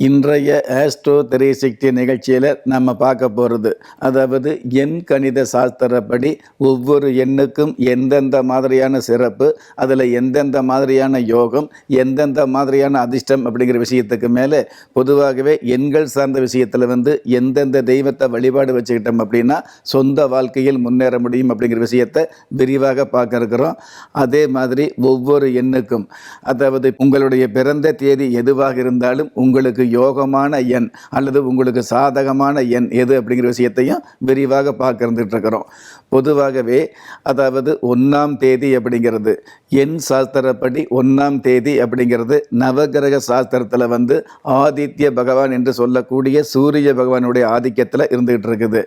இன்றைய ஆஸ்ட்ரோ திரை சக்தி நிகழ்ச்சியில் நம்ம பார்க்க போகிறது அதாவது எண் கணித சாஸ்திரப்படி ஒவ்வொரு எண்ணுக்கும் எந்தெந்த மாதிரியான சிறப்பு அதில் எந்தெந்த மாதிரியான யோகம் எந்தெந்த மாதிரியான அதிர்ஷ்டம் அப்படிங்கிற விஷயத்துக்கு மேலே பொதுவாகவே எண்கள் சார்ந்த விஷயத்தில் வந்து எந்தெந்த தெய்வத்தை வழிபாடு வச்சுக்கிட்டோம் அப்படின்னா சொந்த வாழ்க்கையில் முன்னேற முடியும் அப்படிங்கிற விஷயத்தை விரிவாக பார்க்க இருக்கிறோம். அதே மாதிரி ஒவ்வொரு எண்ணுக்கும் அதாவது உங்களுடைய பிறந்த தேதி எதுவாக இருந்தாலும் உங்களுக்கு யோகமான எண் அல்லது உங்களுக்கு சாதகமான எண் எது அப்படிங்கிற விஷயத்தையும் விரிவாக பார்க்க இருந்துகிட்ருக்கிறோம் பொதுவாகவே அதாவது ஒன்றாம் தேதி அப்படிங்கிறது எண் சாஸ்திரப்படி ஒன்றாம் தேதி அப்படிங்கிறது நவகிரக சாஸ்திரத்தில் வந்து ஆதித்ய பகவான் என்று சொல்லக்கூடிய சூரிய பகவானுடைய ஆதிக்கத்தில் இருந்துகிட்டு இருக்குது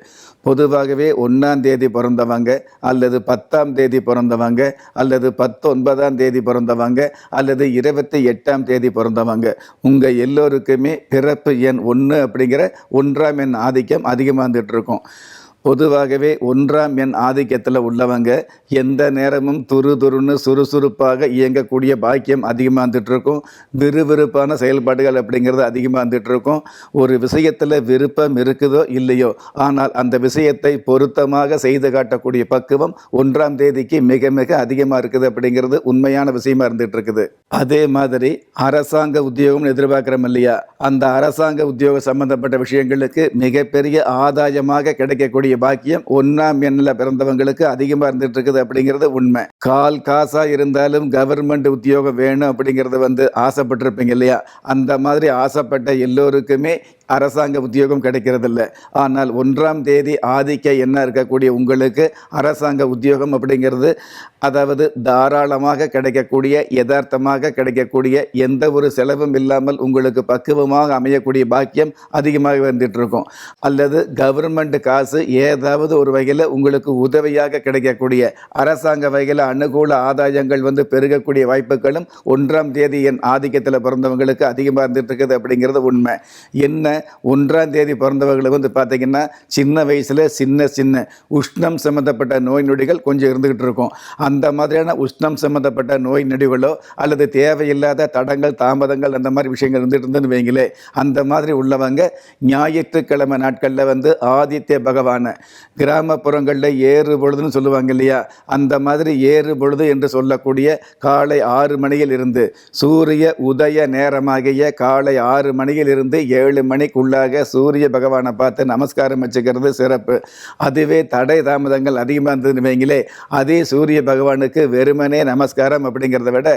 பொதுவாகவே ஒன்றாம் தேதி பிறந்தவங்க அல்லது பத்தாம் தேதி பிறந்தவங்க அல்லது பத்தொன்பதாம் தேதி பிறந்தவங்க அல்லது இருபத்தி எட்டாம் தேதி பிறந்தவங்க உங்கள் எல்லோருக்குமே பிறப்பு எண் ஒன்று அப்படிங்கிற ஒன்றாம் எண் ஆதிக்கம் அதிகமாக இருந்துகிட்டு இருக்கும். பொதுவாகவே ஒன்றாம் எண் ஆதிக்கத்தில் உள்ளவங்க எந்த நேரமும் துரு துருன்னு சுறுசுறுப்பாக இயங்கக்கூடிய பாக்கியம் அதிகமாக வந்துட்டு இருக்கும் விறுவிறுப்பான செயல்பாடுகள் அப்படிங்கிறது அதிகமாக வந்துட்டு இருக்கும் ஒரு விஷயத்தில் விருப்பம் இருக்குதோ இல்லையோ ஆனால் அந்த விஷயத்தை பொருத்தமாக செய்து காட்டக்கூடிய பக்குவம் ஒன்றாம் தேதிக்கு மிக மிக அதிகமாக இருக்குது அப்படிங்கிறது உண்மையான விஷயமா இருந்துட்டு இருக்குது அதே மாதிரி அரசாங்க உத்தியோகம் எதிர்பார்க்குறோம் இல்லையா? அந்த அரசாங்க உத்தியோகம் சம்பந்தப்பட்ட விஷயங்களுக்கு மிகப்பெரிய ஆதாயமாக கிடைக்கக்கூடிய பாக்கியம் ஒன்றாம் எண்ணில் பிறந்தவங்களுக்கு அதிகமாக இருந்துட்டு இருக்குது அப்படிங்கிறது உண்மை. கால் காசா இருந்தாலும் கவர்மெண்ட் உத்தியோகம் வேணும் அப்படிங்கிறது வந்து ஆசைப்பட்டிருப்பீங்க இல்லையா? அந்த மாதிரி ஆசைப்பட்ட எல்லோருக்குமே அரசாங்க உத்தியோகம் கிடைக்கிறதில்ல. ஆனால் ஒன்றாம் தேதி ஆதிக்க என்ன இருக்கக்கூடிய உங்களுக்கு அரசாங்க உத்தியோகம் அப்படிங்கிறது அதாவது தாராளமாக கிடைக்கக்கூடிய யதார்த்தமாக கிடைக்கக்கூடிய எந்த ஒரு செலவும் இல்லாமல் உங்களுக்கு பக்குவமாக அமையக்கூடிய பாக்கியம் அதிகமாக வந்துட்டு இருக்கும் அல்லது கவர்மெண்ட் காசு ஏதாவது ஒரு வகையில் உங்களுக்கு உதவியாக கிடைக்கக்கூடிய அரசாங்க வகையில் அனுகூல ஆதாயங்கள் வந்து பெருகக்கூடிய வாய்ப்புகளும் ஒன்றாம் தேதி என் ஆதிக்கத்தில் பிறந்தவங்களுக்கு அதிகமாக இருந்துட்டு இருக்குது அப்படிங்கிறது உண்மை. என்ன ஒன்றாம் தேதி பிறந்தவர்களுக்கு வந்து பார்த்திங்கன்னா சின்ன வயசில் சின்ன சின்ன உஷ்ணம் சம்மந்தப்பட்ட நோய் நொடிகள் கொஞ்சம் இருந்துக்கிட்டு இருக்கும். அந்த மாதிரியான உஷ்ணம் சம்மந்தப்பட்ட நோய் நொடிகளோ அல்லது தேவையில்லாத தடங்கள் தாமதங்கள் அந்த மாதிரி விஷயங்கள் இருந்துகிட்டு இருந்துன்னு வைங்களே அந்த மாதிரி உள்ளவங்க ஞாயிற்றுக்கிழமை நாட்களில் வந்து ஆதித்ய பகவானை கிராமப்புறங்களில் ஏறு பொழுதுன்னு சொல்லுவாங்க இல்லையா? அந்த மாதிரி ஏறு பொழுது என்று சொல்லக்கூடிய காலை ஆறு மணியில் இருந்து சூரிய உதய நேரமாகிய காலை ஆறு மணியில் இருந்து ஏழு மணிக்குள்ளாக சூரிய பகவானை பார்த்து நமஸ்காரம் வச்சுக்கிறது சிறப்பு. அதுவே தடை தாமதங்கள் அதிகமாக இருந்ததுன்னு வைங்களே அதே சூரிய பகவானுக்கு வெறுமனே நமஸ்காரம் அப்படிங்கிறத விட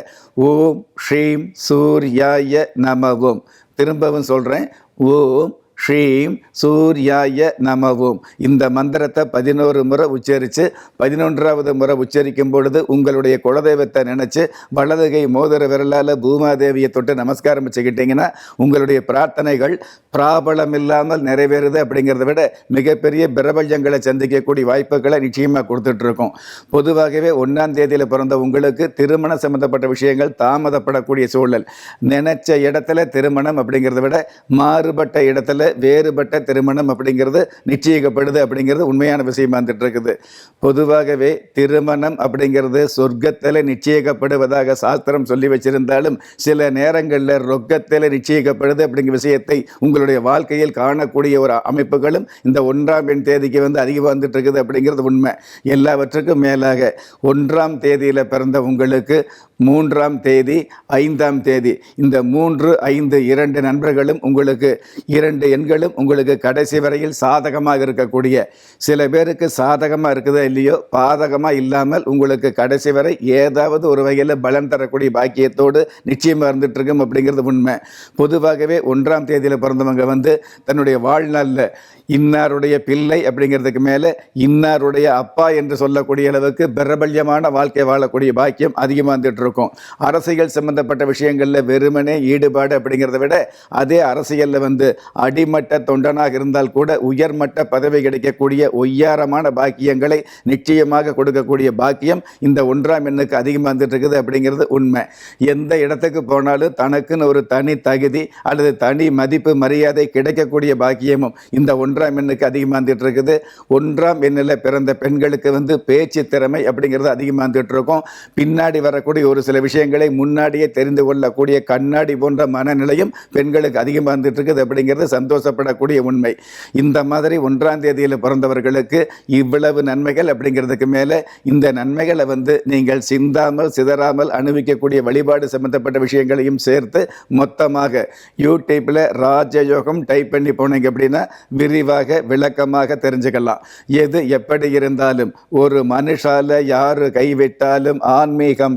ஓம் ஸ்ரீம் சூர்யாய நமவும் திரும்பவும் சொல்கிறேன் ஓம் ஸ்ரீம் சூர்யாய நமவோம். இந்த மந்திரத்தை பதினோரு முறை உச்சரித்து பதினொன்றாவது முறை உச்சரிக்கும் பொழுது உங்களுடைய குலதெய்வத்தை நினச்சி வலதுகை மோதிர விரலால் பூமாதேவியை தொட்டு நமஸ்காரம் வச்சுக்கிட்டிங்கன்னா உங்களுடைய பிரார்த்தனைகள் பிராபலம் இல்லாமல் நிறைவேறுது அப்படிங்கிறத விட மிகப்பெரிய பிரபஞ்சங்களை சந்திக்கக்கூடிய வாய்ப்புகளை நிச்சயமாக கொடுத்துட்ருக்கோம். பொதுவாகவே ஒன்றாம் தேதியில் பிறந்த உங்களுக்கு திருமணம் சம்மந்தப்பட்ட விஷயங்கள் தாமதப்படக்கூடிய சூழல். நினைச்ச இடத்துல திருமணம் அப்படிங்கிறத விட மாறுபட்ட இடத்துல வேறுபட்ட திருமணம் அப்படிங்கிறது நிச்சயிக்கப்படுது அப்படிங்கிறது உண்மையான விஷயமா வந்துட்டு இருக்குது பொதுவாகவே திருமணம் அப்படிங்கிறது சொர்க்கத்தில் நிச்சயிக்கப்படுவதாக சாஸ்திரம் சொல்லி வச்சிருந்தாலும் சில நேரங்களில் ரொக்கத்தில் நிச்சயிக்கப்படுது அப்படிங்கிற விஷயத்தை உங்களுடைய வாழ்க்கையில் காணக்கூடிய ஒரு அமைப்புகளும் இந்த ஒன்றாம் எண் தேதிக்கு வந்து அதிகமாக வந்துட்டு இருக்குது அப்படிங்கிறது உண்மை. எல்லாவற்றுக்கும் மேலாக ஒன்றாம் தேதியில் பிறந்த உங்களுக்கு மூன்றாம் தேதி ஐந்தாம் தேதி. இந்த மூன்று ஐந்து இரண்டு நண்பர்களும் உங்களுக்கு இரண்டு எண்களும் உங்களுக்கு கடைசி வரையில் சாதகமாக இருக்கக்கூடிய சில பேருக்கு சாதகமாக இருக்குதோ இல்லையோ பாதகமாக இல்லாமல் உங்களுக்கு கடைசி வரை ஏதாவது ஒரு வகையில் பலன் தரக்கூடிய பாக்கியத்தோடு நிச்சயமாக இருந்துகிட்ருக்கும் அப்படிங்கிறது உண்மை. பொதுவாகவே ஒன்றாம் தேதியில் பிறந்தவங்க வந்து தன்னுடைய வாழ்நாளில் இன்னாருடைய பிள்ளை அப்படிங்கிறதுக்கு மேலே இன்னாருடைய அப்பா என்று சொல்லக்கூடிய அளவுக்கு பிரபல்யமான வாழ்க்கை வாழக்கூடிய பாக்கியம் அதிகமாக வந்துட்டு இருக்கும். அரசியல் சம்பந்தப்பட்ட விஷயங்களில் வெறுமனே ஈடுபாடு அப்படிங்கிறத விட அதே அரசியலில் வந்து அடிமட்ட தொண்டனாக இருந்தால் கூட உயர்மட்ட பதவி கிடைக்கக்கூடிய ஒய்யாரமான பாக்கியங்களை நிச்சயமாக கொடுக்கக்கூடிய பாக்கியம் இந்த ஒன்றாம் எண்ணுக்கு அதிகமாக வந்துட்டு இருக்குது அப்படிங்கிறது உண்மை. எந்த இடத்துக்கு போனாலும் தனக்குன்னு ஒரு தனி தகுதி அல்லது தனி மதிப்பு மரியாதை கிடைக்கக்கூடிய பாக்கியமும் இந்த ஒன்றாம் எண்ணுக்கு அதிகமாக வந்துட்டு இருக்குது ஒன்றாம் எண்ணில் பிறந்த பெண்களுக்கு வந்து பேச்சு திறமை அப்படிங்கிறது அதிகமாக வந்துட்டு இருக்கும் பின்னாடி வரக்கூடிய ஒரு சில விஷயங்களை முன்னாடியே தெரிந்து கொள்ளக்கூடிய கண்ணாடி போன்ற மனநிலையும் பெண்களுக்கு அதிகமாக வந்துட்டு இருக்குது அப்படிங்கிறது சந்தோஷப்படக்கூடிய உண்மை. இந்த மாதிரி ஒன்றாம் தேதியில் பிறந்தவர்களுக்கு இவ்வளவு நன்மைகள் அப்படிங்கிறதுக்கு மேலே இந்த நன்மைகளை வந்து நீங்கள் சிந்தாமல் சிதறாமல் அனுபவிக்கக்கூடிய வழிபாடு சம்பந்தப்பட்ட விஷயங்களையும் சேர்த்து மொத்தமாக யூடியூப்பில் ராஜயோகம் டைப் பண்ணி போனீங்க அப்படின்னா விரிவாக விளக்கமாக தெரிஞ்சுக்கலாம். எது எப்படி இருந்தாலும் ஒரு மனுஷால யார் கைவிட்டாலும் ஆன்மீகம்